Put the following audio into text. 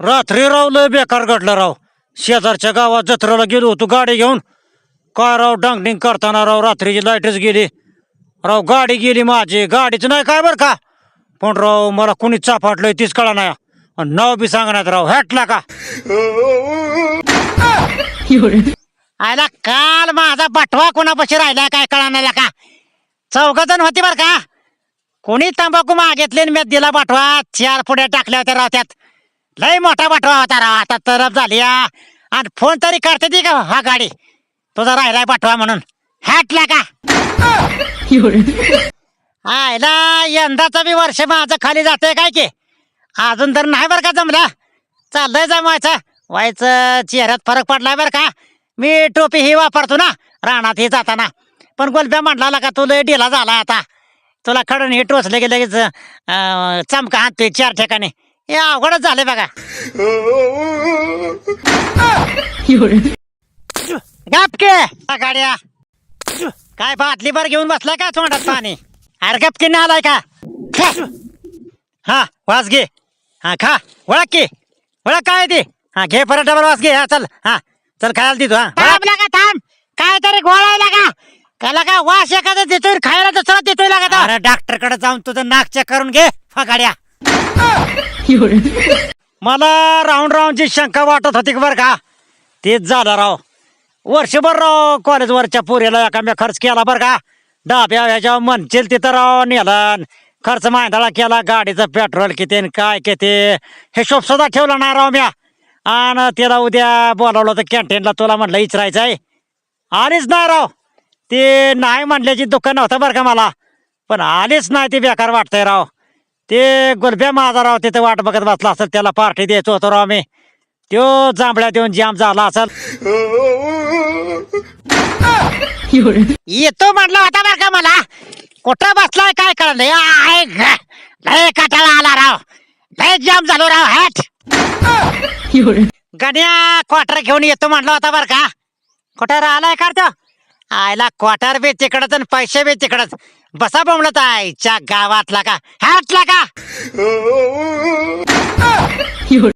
रात्री राव लय बेकार घडलं राव. शेजारच्या गावात जत्रेला गेलो होतो गाडी घेऊन. काय राव डांगडिंग करताना राव रात्रीची लाईटच गेली. राव गाडी गेली माझी. गाडीचं नाही काय बरं का? पण राव मला कुणी चाफाटलंय तीच कळा नाही. आणि नाव बी सांगण्यात राव हॅटला का? आयला काल माझा बटवा कोणापाशी राहिला काय कळणार का? चौघ जण होती बरं का? कोणी तंबाखू मागितले मी दिला बटवा चार पुढे टाकल्या होत्या राव त्यात. लय मोठा बटवा होता राव आता तरफ झाली हा. आणि फोन तरी करते ती का हा गाडी? तुझा राहिलाय बटवा म्हणून. हॅटला का? आयला यंदाचं बी वर्ष माझं खाली जाते काय की? अजून तर नाही बरं का जमलं? चाललंय जमवायचं. व्हायचं चेहऱ्यात फरक पडलाय बरं का? मी टोपी ही वापरतो ना रानात ही जाताना. पण गोलब्या म्हणला का तुला ढिला झाला आता. तुला खडून हे टोचले की लगेच चमका हाणतोय चार ठिकाणी. हे अवघडच झाले बघा. गपके गाड्या. काय बाटली भर घेऊन बसलाय का तोंडात पाणी? अरे गपकी नाही आलाय का. हा वास घे. हा खा. ओळख की. ओळख काय ती? हा घे परत डबल वास घे. हा चल. हा चल खायला देतो हा. थांब का थांब. काय तरी गोळायला का त्याला का वास एखादा देतोय खायला दुसरा देतोय लागा अरे डॉक्टरकडे जाऊन तुझं नाक चेक करून घे फगाड्या. मला राऊंड राऊंडची शंका वाटत होती बरं का? तेच झालं राव. वर्षभर राव कॉलेजवरच्या पोरीला एका मी खर्च केला बरं का? डाब्या ह्याच्या म्हणशील तिथं राव नेला खर्च मांदाळा केला गाडीचं पेट्रोल किती आणि काय किती? हिशोब सुद्धा ठेवला नाही राव म्या आणि तिला उद्या बोलावलं होतं कॅन्टीनला तुला म्हटलं इचरायचं आहे आलीच नाही राव. ते नाही म्हणल्याची दुःख नव्हतं बरं का मला. पण आलीच नाही ते बेकार वाटतंय राव. ते गुलब्या माझा राव वाट बघत बसला असेल त्याला पार्टी द्यायचो होतो राव आम्ही. त्यो जांभळ्या देऊन जाम झाला असेल. येतो म्हटलं होता बरं का मला. कुठं बसलाय काय कळलं लय कटाळा आला राव. लय जाम झालो राव हॅट. गण्या क्वार्टर घेऊन येतो म्हटलं होता बरं का. कुठं राहिलाय का तो? आयला क्वार्टर बी तिकडच आणि पैसे बी तिकडच. बसा बोंबलत आईच्या गावातला का? हॅटला का?